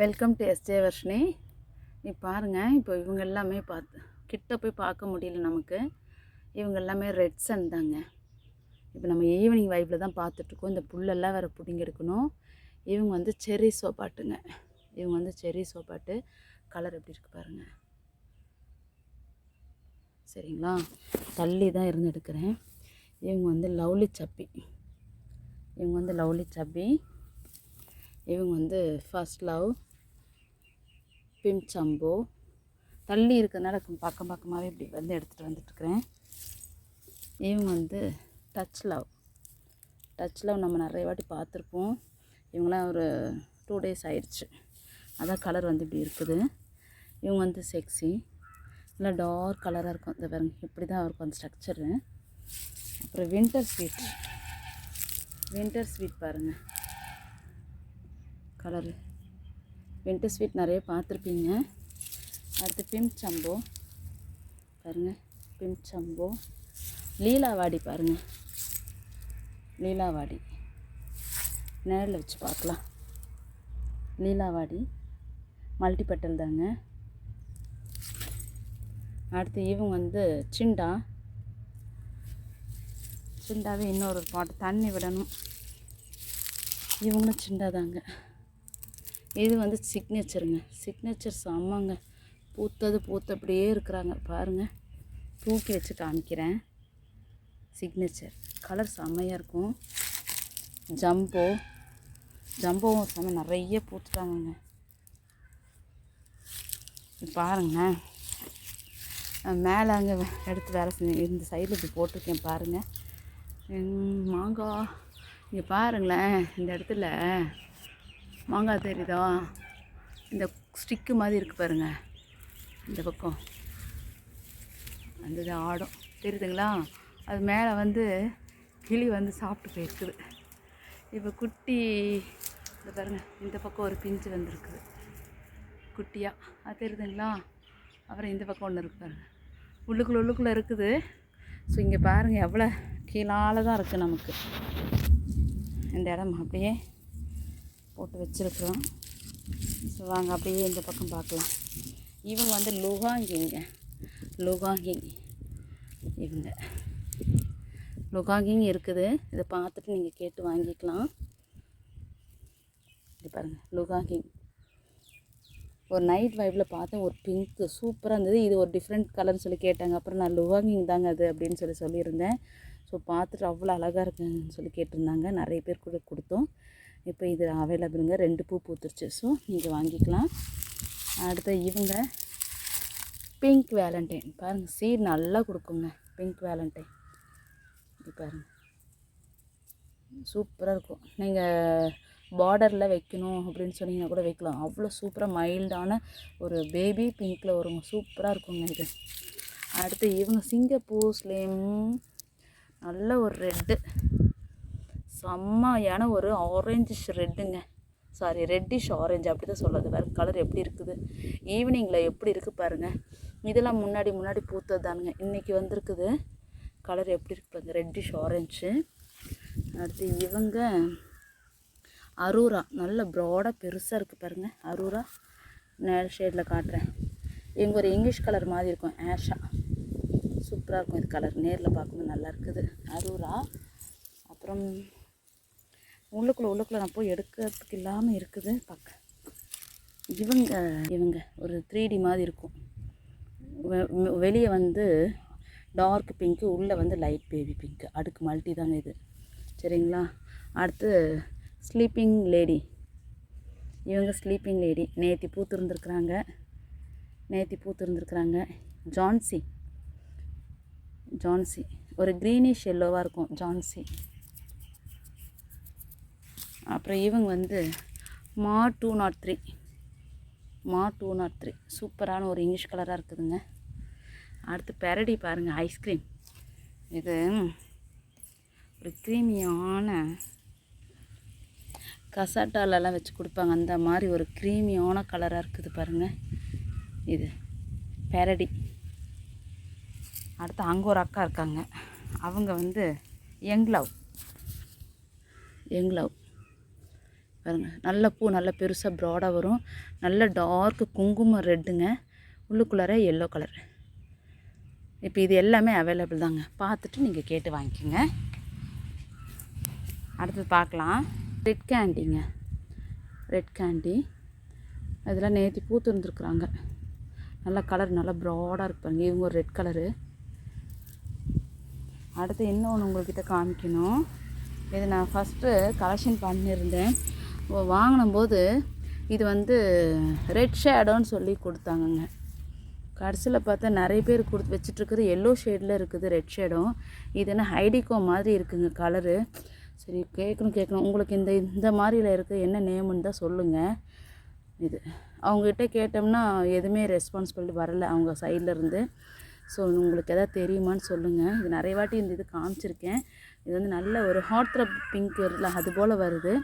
Welcome to SJ Varshini நீ பாருங்கள் இப்போ இவங்க எல்லாமே பார்த்து கிட்ட போய் பார்க்க முடியல நமக்கு. இவங்க எல்லாமே ரெட் சன் தாங்க. இப்போ நம்ம ஈவினிங் வைப்பில் தான் பார்த்துட்ருக்கோம். இந்த புல்லெல்லாம் வேறு பிடுங்கி எடுக்கணும் இவங்க வந்து செரி சோப்பாட்டுங்க இவங்க வந்து செரி சோப்பாட்டு கலர் எப்படி இருக்குது பாருங்கள் சரிங்களா? தள்ளி தான் இருந்து எடுக்கிறேன். இவங்க வந்து லவ்லி சப்பி. இவங்க வந்து லவ்லி சப்பி. இவங்க வந்து ஃபர்ஸ்ட் லவ் பிம்சம்போ தள்ளி இருக்கிறதுனால பக்கம் பக்கமாகவே இப்படி வந்து எடுத்துகிட்டு வந்துட்டுருக்குறேன். இவங்க வந்து டச் லவ் டச் லவ் நம்ம நிறைய வாட்டி பார்த்துருப்போம். இவங்களாம் ஒரு டூ டேஸ் ஆயிடுச்சு. அதான் கலர் வந்து இப்படி இருக்குது. இவங்க வந்து செக்ஸி நல்லா டார்க் கலராக இருக்கும். இந்த பாருங்க இப்படி தான் இருக்கும் அந்த ஸ்ட்ரக்சரு அப்புறம் வின்டர் ஸ்வீட் வின்டர் ஸ்வீட் பாருங்கள் கலரு வின்டர் ஸ்வீட் நிறைய பார்த்துருப்பீங்க. அடுத்து பிம் சம்போ. பாருங்கள் பிம் சம்போ. லீலாவாடி பாருங்கள் லீலாவாடி. நேரில் வச்சு பார்க்கலாம். லீலாவாடி. மல்டிபட்டல் தாங்க. அடுத்து இவங்க வந்து சிண்டா. சிண்டாவே இன்னொரு பாட்டு தண்ணி விடணும். இவங்களும் சிண்டா தாங்க இது வந்து சிக்னேச்சருங்க சிக்னேச்சர் செம்மங்க. பூத்தது பூத்த அப்படியே இருக்கிறாங்க. பாருங்கள் தூக்கி வச்சு காமிக்கிறேன். சிக்னேச்சர் கலர் செம்மையாக இருக்கும். ஜம்போ ஜம்போவும் செம்ம நிறைய பூத்துட்டாங்கங்க. பாருங்கள் பாருங்களேன் மேலே அங்கே எடுத்து வேலை செஞ்சு இந்த சைடில் இப்படி போட்டிருக்கேன் பாருங்கள் மாங்காய். இங்கே பாருங்களேன். இந்த இடத்துல மாங்காய் தெரியுதா? இந்த ஸ்டிக்கு மாதிரி இருக்குது பாருங்க. இந்த பக்கம். அந்த இது ஆடும். தெரியுதுங்களா? அது மேலே வந்து கிளி வந்து சாப்பிட்டு போயிருக்குது. இப்போ குட்டி இந்த பாருங்கள் இந்த பக்கம் ஒரு பிஞ்சு வந்திருக்குது. குட்டியாக அது தெரியுதுங்களா? அப்புறம் இந்த பக்கம் ஒன்று இருக்கு பாருங்கள் உள்ளுக்குள்ளே உள்ளுக்குள்ளே இருக்குது. ஸோ இங்கே பாருங்கள் எவ்வளோ கீழால தான் இருக்குது நமக்கு. இந்த இடம் அப்படியே போட்டு வச்சுருக்குறோம். ஸோ வாங்க அப்படியே இந்த பக்கம் பார்க்கலாம். இவங்க வந்து லுகாங்கிங்க. லுகாங்கிங். இவங்க. லுகாங்கிங் இருக்குது. இதை பார்த்துட்டு நீங்கள் கேட்டு வாங்கிக்கலாம். இது பாருங்கள் லுகாங்கிங். ஒரு நைட் வைப்பில் பார்த்தேன் ஒரு பிங்க்கு சூப்பராக இருந்தது. இது ஒரு டிஃப்ரெண்ட் கலர்னு சொல்லி கேட்டாங்க. அப்புறம் நான் லுகாங்கிங் தாங்க அது அப்படின்னு சொல்லி சொல்லியிருந்தேன். ஸோ பார்த்துட்டு அவ்வளோ அழகாக இருக்குன்னு சொல்லி கேட்டிருந்தாங்க. நிறைய பேர் கூட கொடுத்தோம். இப்போ இது அவைலபிளுங்க ரெண்டு பூ பூத்துருச்சு. ஸோ நீங்கள் வாங்கிக்கலாம். அடுத்து இவங்க பிங்க் வேலண்டைன் பாருங்கள் சீட் நல்லா கொடுக்குங்க. பிங்க் வேலண்டைன் இது பாருங்கள் சூப்பராக இருக்கும். நீங்கள் பார்டரில் வைக்கணும் அப்படின்னு சொன்னீங்கன்னா கூட வைக்கலாம். அவ்வளோ சூப்பராக மைல்டான ஒரு பேபி பிங்க்கில் வருங்க. சூப்பராக இருக்குங்க இது. அடுத்து இவங்க சிங்கப்பூர் ஸ்லேம் நல்ல ஒரு ரெட்டு செம்மையான ஒரு ஆரஞ்சிஷ் ரெட்டுங்க சாரி ரெட்டிஷ் ஆரஞ்சு அப்படி தான் சொல்லுது. வேறு கலர் எப்படி இருக்குது? ஈவினிங்கில் எப்படி இருக்குது பாருங்கள் இதெல்லாம் முன்னாடி முன்னாடி பூத்தது தானுங்க. இன்றைக்கி வந்திருக்குது. கலர் எப்படி இருக்கு பாருங்க. ரெட்டிஷ் ஆரஞ்சு அடுத்து இவங்க அரூரா. நல்ல ப்ராடாக பெருசாக இருக்குது பாருங்கள் அரூரா. நேர் ஷேடில் காட்டுறேன். இவங்க ஒரு இங்கிலீஷ் கலர் மாதிரி இருக்கும். ஆஷா சூப்பராக இருக்கும் இது கலர் நேரில் பார்க்கும்போது நல்லா இருக்குது. அரூரா. அப்புறம் உள்ளுக்குள்ளே உள்ளுக்குள்ளே நான் போய் எடுக்கிறதுக்கு இல்லாமல் இருக்குது. பார்க்க. இவங்க இவங்க ஒரு த்ரீ டி மாதிரி இருக்கும். வெளியே வந்து டார்க் பிங்க்கு உள்ளே வந்து லைட் பேபி பிங்க்கு அடுக்கு மல்டி தாங்க இது. சரிங்களா? அடுத்து ஸ்லீப்பிங் லேடி இவங்க ஸ்லீப்பிங் லேடி நேத்தி பூத்திருந்துருக்குறாங்க நேத்தி பூத்திருந்துருக்குறாங்க ஜான்சி ஜான்சி ஒரு க்ரீனிஷ் எல்லோவாக இருக்கும். ஜான்சி அப்புறம் இவங்க வந்து மா டூ நாட் த்ரீ. மா டூ நாட் த்ரீ. சூப்பரான ஒரு இங்கிலீஷ் கலராக இருக்குதுங்க. அடுத்து பெரடி பாருங்கள் ஐஸ்கிரீம் இது ஒரு க்ரீமியான கசாட்டாலெல்லாம் வச்சு கொடுப்பாங்க. அந்த மாதிரி ஒரு க்ரீமியான கலராக இருக்குது பாருங்கள் இது பெரடி. அடுத்து அங்கே ஒரு அக்கா இருக்காங்க. அவங்க வந்து யங் லவ். பாருங்கள் பாருங்க. நல்ல பூ நல்ல பெருசாக ப்ராடாக வரும். நல்ல டார்க்கு குங்குமம் ரெட்டுங்க உள்ளுக்குள்ளார எல்லோ கலர் இப்போ இது எல்லாமே அவைலபிள் தாங்க. பார்த்துட்டு நீங்கள் கேட்டு வாங்கிக்கோங்க. அடுத்து பார்க்கலாம். ரெட் கேண்டிங்க ரெட் கேண்டி அதெல்லாம் நேற்று பூத்து இருந்துருக்குறாங்க நல்ல கலர் நல்லா ப்ராடாக இருப்பாங்க இவங்க ஒரு ரெட் கலரு அடுத்து இன்னொன்று உங்கள்கிட்ட காமிக்கணும். இது நான் ஃபஸ்ட்டு கலெக்ஷன் பண்ணியிருந்தேன். வாங்கினும்போது இது வந்து ரெட் ஷேடோன்னு சொல்லி கொடுத்தாங்கங்க. கடைசியில் பார்த்தா நிறைய பேர் கொடுத்து வச்சிட்ருக்குது. எல்லோ ஷேடில் இருக்குது ரெட் ஷேடும் இது என்ன ஹைடிகோ மாதிரி இருக்குங்க கலரு சரி கேட்கணும் கேட்கணும் உங்களுக்கு இந்த இந்த மாதிரியில் இருக்குது என்ன நேமுன்னு தான் சொல்லுங்கள் இது. அவங்ககிட்ட கேட்டோம்னா எதுவுமே ரெஸ்பான்சிபிலிட்டி வரல. அவங்க சைடில் இருந்து. ஸோ உங்களுக்கு எதாவது தெரியுமான்னு சொல்லுங்கள் இது நிறைய வாட்டி இந்த இது காமிச்சிருக்கேன். இது வந்து நல்ல ஒரு ஹாட் த்ரப் பிங்க் வருதுல அது போல் வருது.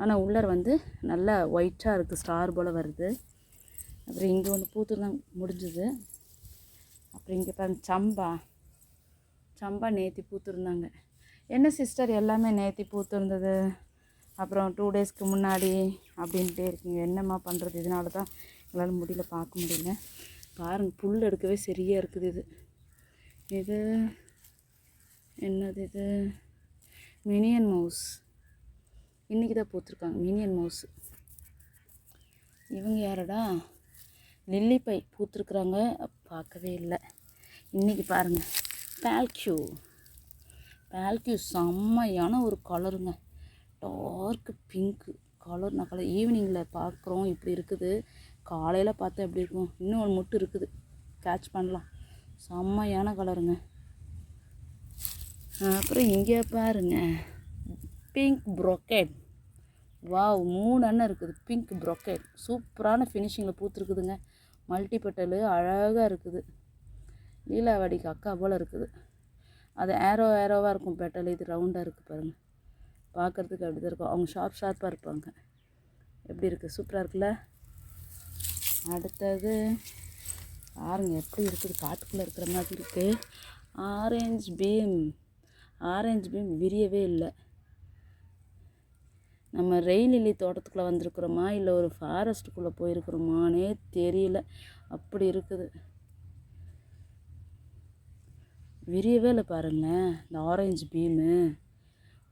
ஆனால் உள்ளர் வந்து நல்லா ஒயிட்டாக இருக்குது ஸ்டார் போல் வருது. அப்புறம் இங்கே ஒன்று பூத்துருந்தாங்க முடிஞ்சுது. அப்புறம் இங்கே பாருங்க சம்பா. சம்பா நேற்றி பூத்துருந்தாங்க. என்ன சிஸ்டர் எல்லாமே நேற்றி பூத்துருந்தது? அப்புறம் டூ டேஸ்க்கு முன்னாடி அப்படின்ட்டே இருக்கீங்க. என்னம்மா பண்ணுறது இதனால தான் எங்களால் முடியல பார்க்க முடியல. பாருங்கள் புல் எடுக்கவே சரியாக இருக்குது இது. இது என்னது இது? Minion mouse. இன்றைக்கி தான் பூத்துருக்காங்க. மினியன் மவுஸ் இவங்க யாரடா? லில்லி பை பூத்துருக்குறாங்க. பார்க்கவே இல்லை. இன்றைக்கி பாருங்கள் பேல்க்யூ பேல்க்யூ செம்மையான ஒரு கலருங்க டார்க்கு பிங்க்கு கலர் நான் கலர் ஈவினிங்கில் பார்க்குறோம். இப்படி இருக்குது. காலையில் பார்த்தா எப்படி இருக்கும்? இன்னும் ஒரு முட்டு இருக்குது. கேட்ச் பண்ணலாம். செம்மையான கலருங்க அப்புறம் இங்கே பாருங்க. பிங்க் ப்ரொக்கேட் வாவ் மூணு அண்ணன் இருக்குது. பிங்க் ப்ரொக்கேட் சூப்பரான ஃபினிஷிங்கில் பூத்துருக்குதுங்க. மல்டி பெட்டலு அழகாக இருக்குது. லீலாவாடிக்கு அக்கா போல் இருக்குது. அது ஏரோ ஏரோவாக இருக்கும் பெட்டல் இது ரவுண்டாக இருக்குது பாருங்கள் பார்க்குறதுக்கு அப்படி தான் இருக்கும். அவங்க ஷார்ப் ஷார்ப்பாக இருப்பாங்க. எப்படி இருக்குது சூப்பராக இருக்குல்ல? அடுத்தது பாருங்க எப்படி இருக்குது? காட்டுக்குள்ளே இருக்கிற மாதிரி இருக்குது ஆரஞ்சு பீம் ஆரஞ்சு பீம் விரியவே இல்லை. நம்ம ரெயிலிலி தோட்டத்துக்குள்ளே வந்திருக்கிறோமா? இல்லை ஒரு ஃபாரஸ்ட்டுக்குள்ளே போயிருக்கிறோமானே தெரியல. அப்படி இருக்குது. விரியவே இல்லை பாருங்களேன். இந்த ஆரஞ்சு பீமு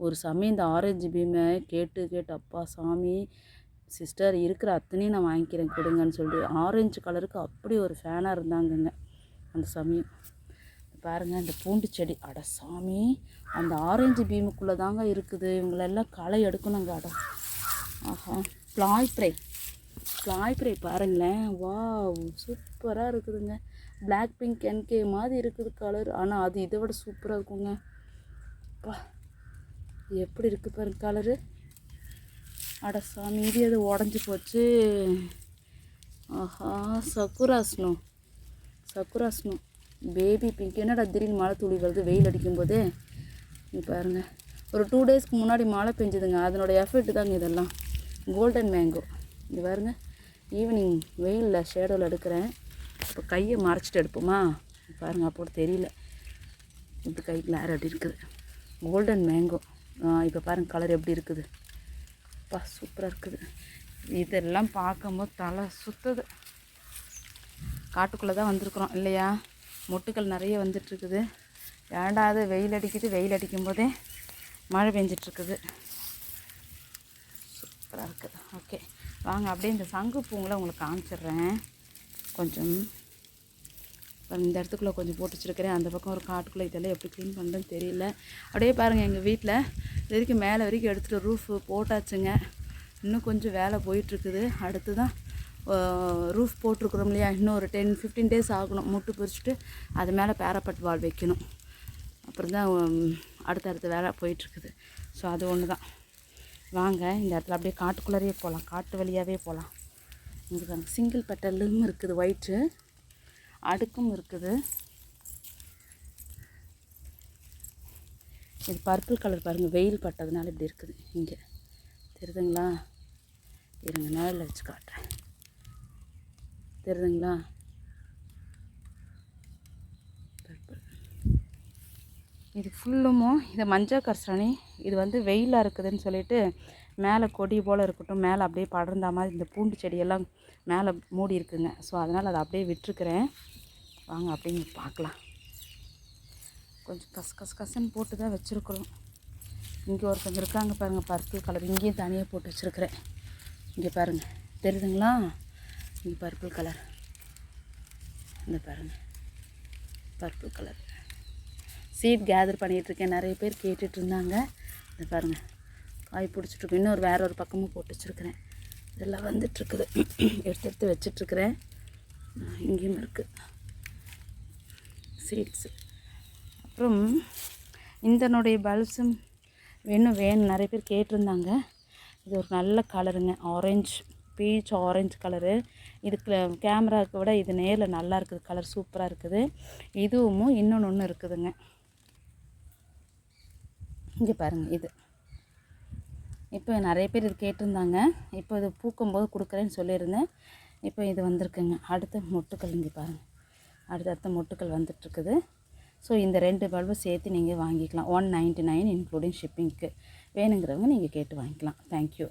ஒரு சமயம் இந்த ஆரஞ்சு பீமை கேட்டு கேட்டு அப்பா சாமி சிஸ்டர் இருக்கிற அத்தனையும் நான் வாங்கிக்கிறேன் கொடுங்கன்னு சொல்லிட்டு ஆரஞ்சு கலருக்கு அப்படி ஒரு ஃபேனாக இருந்தாங்கங்க அந்த சமயம். பாருங்கள் இந்த பூண்டு செடி. அட சாமி அந்த ஆரஞ்சு பீமுக்குள்ளே தாங்க இருக்குது. இவங்களெல்லாம் களை எடுக்கணுங்க அட. ஆஹா ப்ளாய் ப்ரை ப்ளாய் ப்ரை பாருங்களேன். வா சூப்பராக இருக்குதுங்க. பிளாக் பிங்க் என்கே மாதிரி இருக்குது கலர் ஆனால் அது இதை விட சூப்பராக இருக்குங்க. பா எப்படி இருக்குது பாருங்க கலரு அட சாமி இது அது உடஞ்சி போச்சு. ஆஹா சக்குராஸ்னோ சக்குராஸ்னோ பேபி பிங்க் என்னடா திடீர்னு மழை துளி வருது? வெயில் அடிக்கும்போது. நீ பாருங்க. ஒரு டூ டேஸ்க்கு முன்னாடி மழை பெஞ்சுதுங்க. அதனோட எஃபெக்ட் தாங்க இதெல்லாம். கோல்டன் மேங்கோ இது பாருங்க. ஈவினிங் வெயிலில் ஷேடோவில் எடுக்கிறேன். இப்போ கையை மறைச்சிட்டு எடுப்போமா? பாருங்க அப்போ தெரியல. இப்படி கை கிளார் அப்படி இருக்குது. கோல்டன் மேங்கோ இப்போ பாருங்கள் கலர் எப்படி இருக்குது? அப்பா சூப்பராக இருக்குது. இதெல்லாம் பார்க்கும்போது தலை சுற்றுது காட்டுக்குள்ளே தான் வந்திருக்குறோம் இல்லையா? மொட்டுக்கள் நிறைய வந்துட்டுருக்குது. ஏண்டாவது வெயில் அடிக்குது? வெயில் அடிக்கும் போதே மழை பெஞ்சிட்ருக்குது சூப்பராக இருக்குது ஓகே. வாங்க அப்படியே இந்த சங்கு பூங்களை உங்களுக்கு காமிச்சிடுறேன். கொஞ்சம். இப்போ இந்த இடத்துக்குள்ளே கொஞ்சம் போட்டு வச்சுருக்கிறேன். அந்த பக்கம் ஒரு காட்டுக்குள்ளே இதெல்லாம் எப்படி க்ளீன் பண்ணுறதுன்னு தெரியல. அப்படியே பாருங்கள் எங்கள் வீட்டில் இது வரைக்கும் மேலே வரைக்கும் எடுத்துகிட்டு ரூஃபு போட்டாச்சுங்க. இன்னும் கொஞ்சம் வேலை போயிட்டுருக்குது. அடுத்து தான் ரூஃப் போட்டிருக்குறோம் இல்லையா? இன்னும் ஒரு டென் ஃபிஃப்டீன் டேஸ் ஆகணும். முட்டு பிரிச்சுட்டு அது மேலே பேரப்பட் வால் வைக்கணும். அப்புறம் தான் அடுத்தடுத்த வேலை போயிட்டுருக்குது. ஸோ அது ஒன்று தான் வாங்க இந்த இடத்துல அப்படியே காட்டுக்குள்ளேயே போகலாம் காட்டு வழியாகவே போகலாம் இங்கே சிங்கிள் பெட்டலும் இருக்குது ஒயிட்டு அடுக்கும் இருக்குது. இது பர்பிள் கலர் பாருங்கள் வெயில் பட்டதுனால இப்படி இருக்குது. இங்கே. தெரியுதுங்களா? இருங்க நேரில் வச்சு காட்டுறேன். தெரியுதுங்களா? இது ஃபுல்லுமோ இது மஞ்சள் கரிசனி இது வந்து வெயிலாக இருக்குதுன்னு சொல்லிட்டு மேலே கொடி போல் இருக்கட்டும் மேலே அப்படியே படர்ந்த மாதிரி இந்த பூண்டு செடியெல்லாம் மேலே மூடி இருக்குங்க. ஸோ அதனால் அதை அப்படியே விட்டுருக்குறேன். வாங்க அப்படின்னு பார்க்கலாம். கொஞ்சம் கஸ் கஸ் கசன்னு போட்டு தான் வச்சுருக்குறோம். இங்கே ஒருத்தங்க இருக்காங்க பாருங்கள் பர்பிள் கலர். இங்கேயும் தனியாக போட்டு வச்சுருக்குறேன். இங்கே பாருங்கள் தெரியுதுங்களா? இந்த பர்பிள் கலர் இந்த பாருங்கள் பர்பிள் கலர் சீட் கேதர் பண்ணிகிட்ருக்கேன் நிறைய பேர் கேட்டுட்டு இருந்தாங்க. இந்த பாருங்கள் காய் பிடிச்சிட்ருக்கு இன்னொரு வேற ஒரு பக்கமும் போட்டு வச்சுருக்கிறேன். இதெல்லாம் வந்துட்டுருக்குது. எடுத்து எடுத்து வச்சிட்ருக்குறேன் இங்கேயும் இருக்குது சீட்ஸு அப்புறம் இந்தனுடைய பல்ஸும் வேணும் வேணும். நிறைய பேர் கேட்டிருந்தாங்க. இது ஒரு நல்ல கலருங்க ஆரஞ்சு பீச் ஆரஞ்சு கலரு. இதுக்கு கேமராவுக்கு விட இது நேரில் நல்லா இருக்குது. கலர் சூப்பராக இருக்குது. இதுவும் இன்னொன்று ஒன்று இருக்குதுங்க. இங்கே பாருங்கள் இது. இப்போ நிறைய பேர் இது கேட்டிருந்தாங்க. இப்போ இது பூக்கும்போது கொடுக்குறேன்னு சொல்லியிருந்தேன். இப்போ இது வந்திருக்குங்க. அடுத்த மொட்டுக்கள் இங்கே பாருங்கள் அடுத்தடுத்த மொட்டுக்கள் வந்துட்டுருக்குது. ஸோ இந்த ரெண்டு பல்பு சேர்த்து நீங்கள் வாங்கிக்கலாம். ஒன் நைன்ட்டி நைன் இன்க்ளூடிங் ஷிப்பிங்க்கு வேணுங்கிறவங்க நீங்கள் கேட்டு வாங்கிக்கலாம். தேங்க்யூ